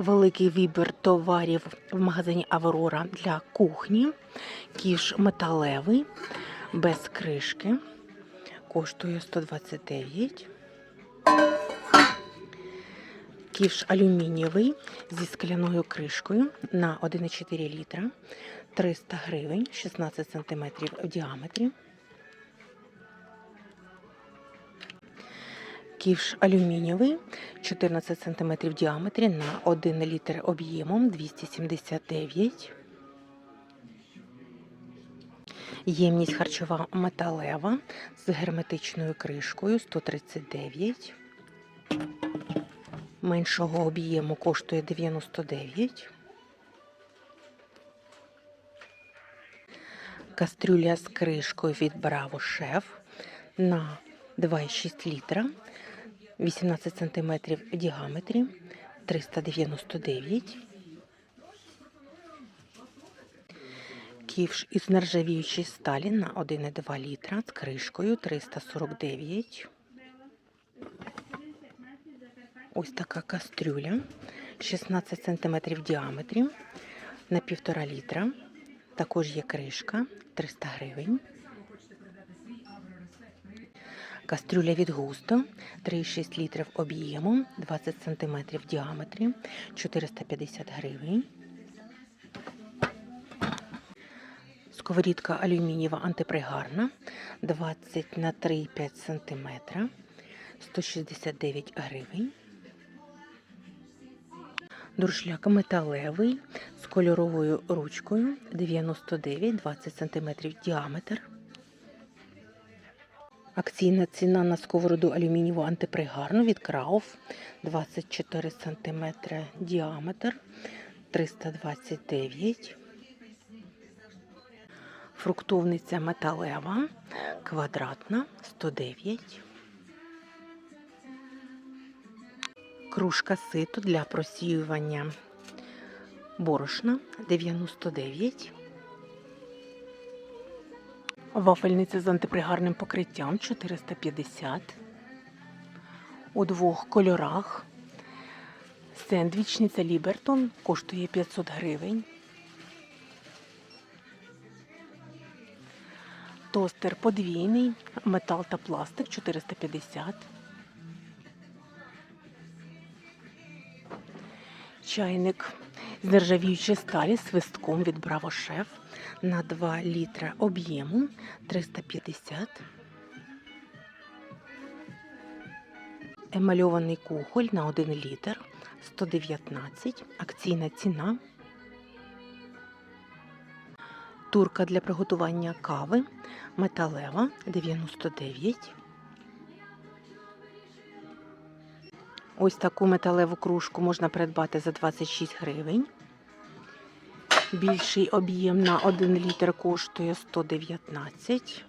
Великий вибір товарів в магазині Аврора для кухні. Кіш металевий, без кришки. Коштує 129. Кіш алюмінієвий зі скляною кришкою на 1,4 літра. 300 гривень, 16 см в діаметрі. Ківш алюмінієвий, 14 см в діаметрі на 1 літр об'ємом 279. Ємність харчова металева з герметичною кришкою 139. Меншого об'єму коштує 99. Кастрюля з кришкою від Bravo Chef на 2,6 літра. 18 см в діаметрі 399. Ківш із нержавіючої сталі на 1,2 літра з кришкою 349. Ось така кастрюля 16 см в діаметрі на 1,5 літра. Також є кришка 300 гривень. Кастрюля від густо 3,6 літрів об'ємом, 20 см в діаметрі, 450 гривень. Сковорідка алюмінієва антипригарна 20 на 3,5 см, 169 гривень. Дуршляк металевий з кольоровою ручкою 99 20 см діаметр. Акційна ціна на сковороду алюмінієву антипригарну від Крауф 24 см діаметр 329. Фруктовниця металева квадратна 109. Кружка ситу для просіювання борошна 99. Вафельниця з антипригарним покриттям 450. У двох кольорах. Сендвічниця Лібертон коштує 500 гривень. Тостер подвійний, метал та пластик 450. Чайник з нержавіючої сталі свистком від Браво Chef на 2 літра об'єму 350. Емальований кухоль на 1 літр 119. Акційна ціна. Турка для приготування кави металева 99. Ось таку металеву кружку можна придбати за 26 гривень. Більший об'єм на 1 літр коштує 119.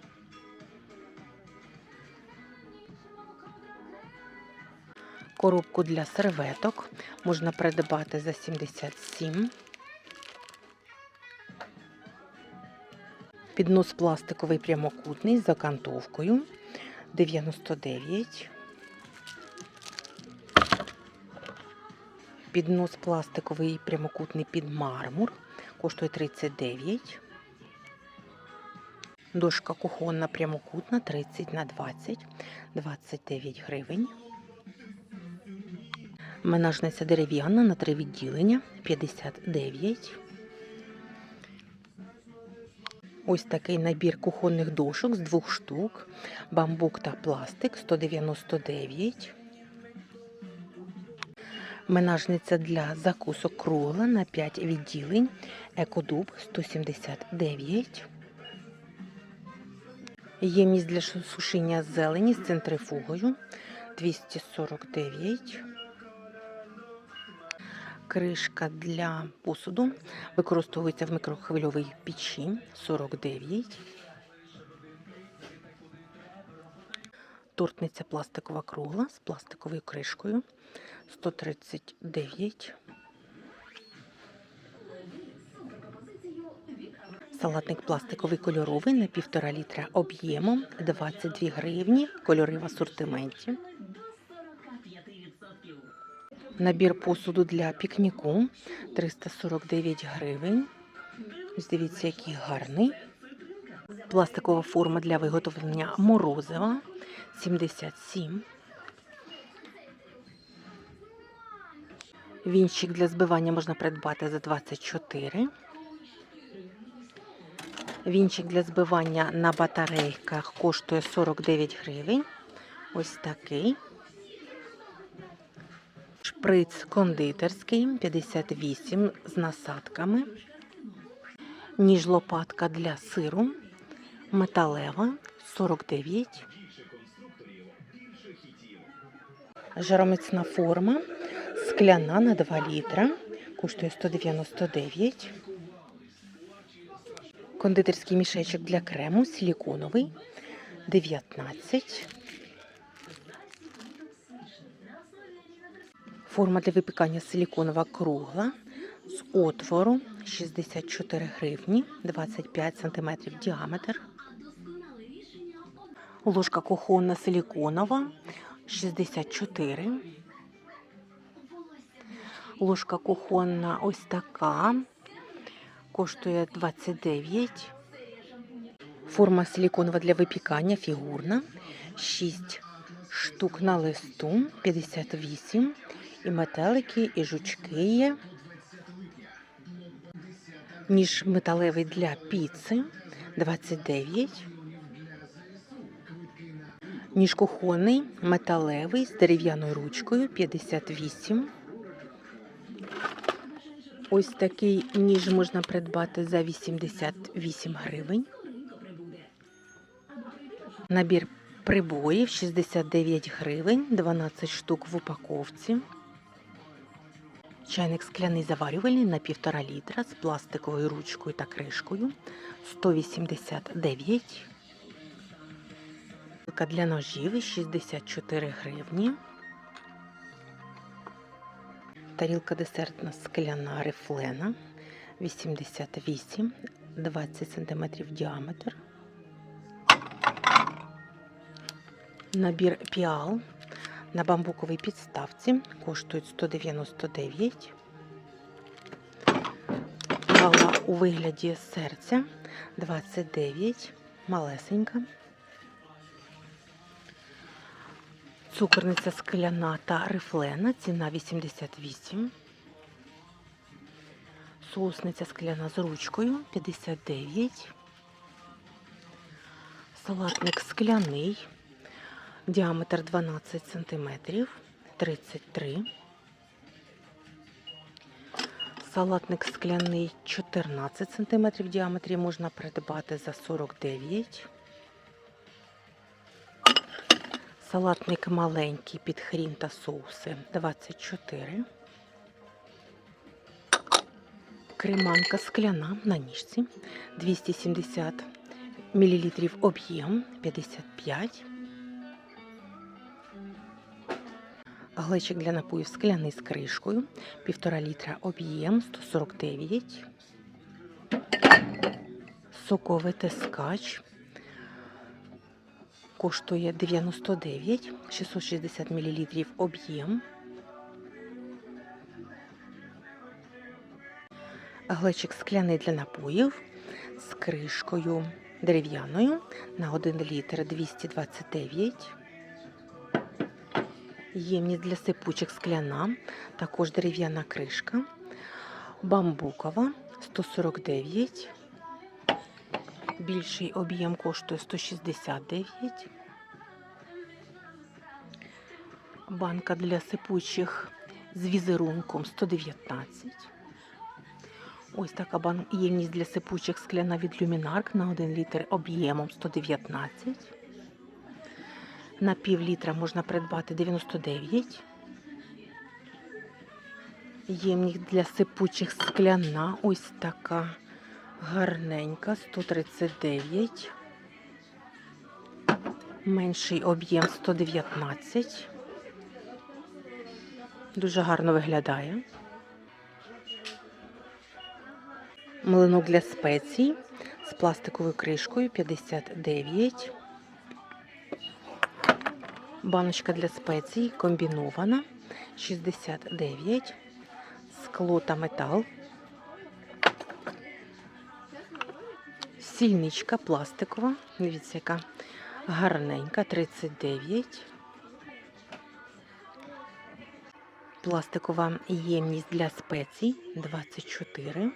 Коробку для серветок можна придбати за 77. Піднос пластиковий прямокутний з закантовкою 99. Піднос пластиковий прямокутний під мармур коштує 39. Дошка кухонна прямокутна 30 на 20 29 гривень. Менажниця дерев'яна на три відділення 59. Ось такий набір кухонних дошок з двох штук. Бамбук та пластик 199. Менажниця для закусок кругла на 5 відділень. Екодуб 179. Ємність для сушіння зелені з центрифугою 249. Кришка для посуду використовується в мікрохвильовій печі 49. Тортниця пластикова кругла з пластиковою кришкою 139. Салатник пластиковий кольоровий на 1,5 літра об'ємом 22 гривні. Кольори в асортименті. Набір посуду для пікніку 349 гривень. Дивіться, який гарний. Пластикова форма для виготовлення морозива 77. Вінчик для збивання можна придбати за 24. Вінчик для збивання на батарейках коштує 49 гривень. Ось такий. Шприц кондитерський 58 з насадками. Ніж лопатка для сиру. Металева 49. Жароміцна форма. Скляна на 2 літра. Коштує 199. Кондитерський мішечок для крему силіконовий 19. Форма для випікання силіконова кругла з отвору 64 гривні, 25 см діаметр. Ложка кухонна силіконова 64. Ложка кухонна ось така. Коштує 29. Форма силіконова для випікання фігурна. 6 штук на листу 58. І метелики, і жучки є. Ніж металевий для піци 29. Ніж кухонний металевий з дерев'яною ручкою 58. Ось такий ніж можна придбати за 88 гривень. Набір прибоїв 69 гривень, 12 штук в упаковці. Чайник скляний заварювальний на 1,5 літра з пластиковою ручкою та кришкою 189. Вилка для ножів 64 гривні. Тарілка десертна скляна рифлена 88, 20 см діаметр. Набір піал на бамбуковій підставці коштують 199. Піала у вигляді серця 29, малесенька. Цукорниця скляна та рифлена, ціна 88. Соусниця скляна з ручкою 59. Салатник скляний. Діаметр 12 см 33. Салатник скляний 14 см в діаметрі можна придбати за 49. Салатник маленький під хрін та соуси 24. Креманка скляна на ніжці 270 мл об'єм 55. Глечик для напоїв скляний з кришкою 1,5 літра об'єм 149. Соковий тискач коштує 99, 660 мл об'єм. Глечик скляний для напоїв з кришкою дерев'яною на 1 літр 229. Ємність для сипучок скляна, також дерев'яна кришка. Бамбукова 149. Більший об'єм коштує 169. Банка для сипучих з візерунком 119. Ось така ємність для сипучих скляна від люмінарк на 1 літр об'ємом 119. На пів літра можна придбати 99. Ємність для сипучих скляна. Ось така гарненька, 139. Менший об'єм 119. Дуже гарно виглядає. Млинок для спецій з пластиковою кришкою 59. Баночка для спецій комбінована 69. Скло та метал. Сільничка пластикова. Дивіться, яка гарненька. 39. Пластикова ємність для спецій 24.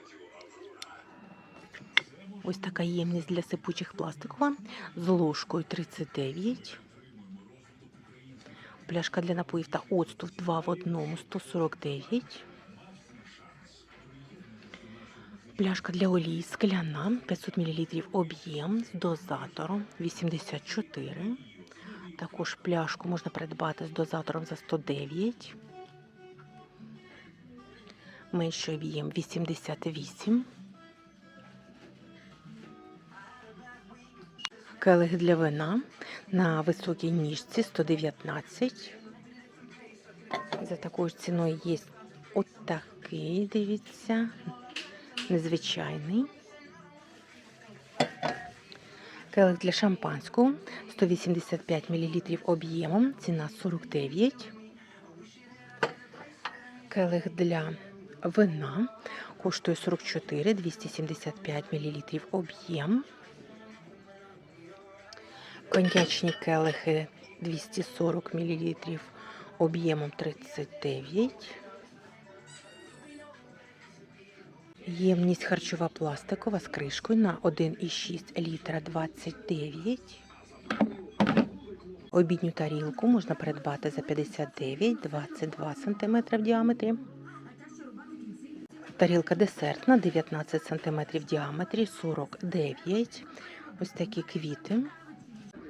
Ось така ємність для сипучих пластикова з ложкою 39. Пляшка для напоїв та оцту 2 в одному 149. Пляшка для олії скляна 500 мл об'єм з дозатором 84. Також пляшку можна придбати з дозатором за 109. Менший об'єм 88. Келих для вина на високій ніжці 119. За такою ціною є отакий, дивіться, незвичайний. Келих для шампанського 185 мл об'ємом, ціна 49. Келих для вина коштує 44, 275 мл об'єм. Коньячні келихи 240 мл об'ємом 39. Ємність харчова пластикова з кришкою на 1,6 літра 29. Обідню тарілку можна придбати за 59, 22 см в діаметрі. Тарілка десертна 19 см в діаметрі 49. Ось такі квіти.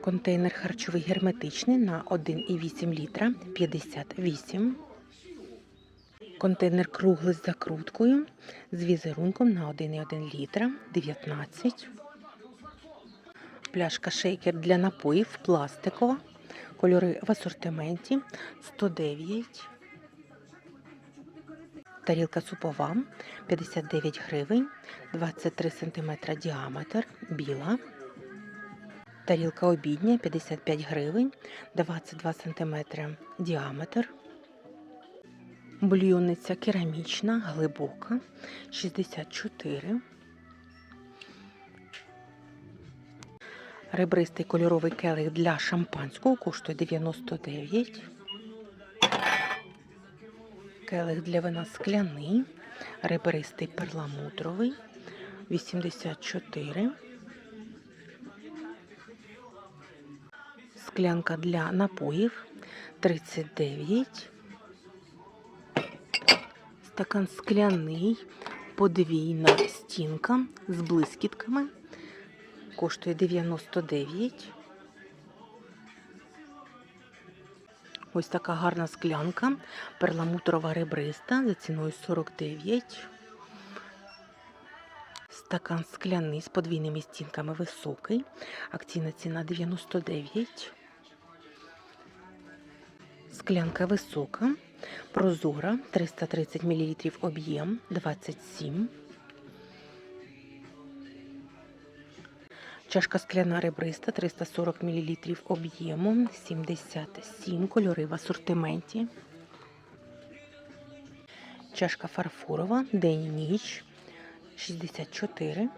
Контейнер харчовий герметичний на 1,8 літра 58. Контейнер круглий з закруткою з візерунком на 1,1 літра 19. Пляшка шейкер для напоїв пластикова. Кольори в асортименті 109. Тарілка супова 59 гривень, 23 см діаметр, біла. Тарілка обідня 55 гривень, 22 см діаметр. Бульйонниця керамічна, глибока 64. Ребристий кольоровий келих для шампанського коштує 99. Келих для вина скляний, ребристий перламутровий 84. Склянка для напоїв 39. Стакан скляний, подвійна стінка з блискітками. Коштує 99. Ось така гарна склянка, перламутрова ребриста за ціною 49. Стакан скляний з подвійними стінками високий. Акційна ціна 99. Склянка висока, прозора, 330 мл об'єм 27. Чашка скляна ребриста 340 мл об'ємом 77 кольори в асортименті. Чашка фарфорова, день ніч 64.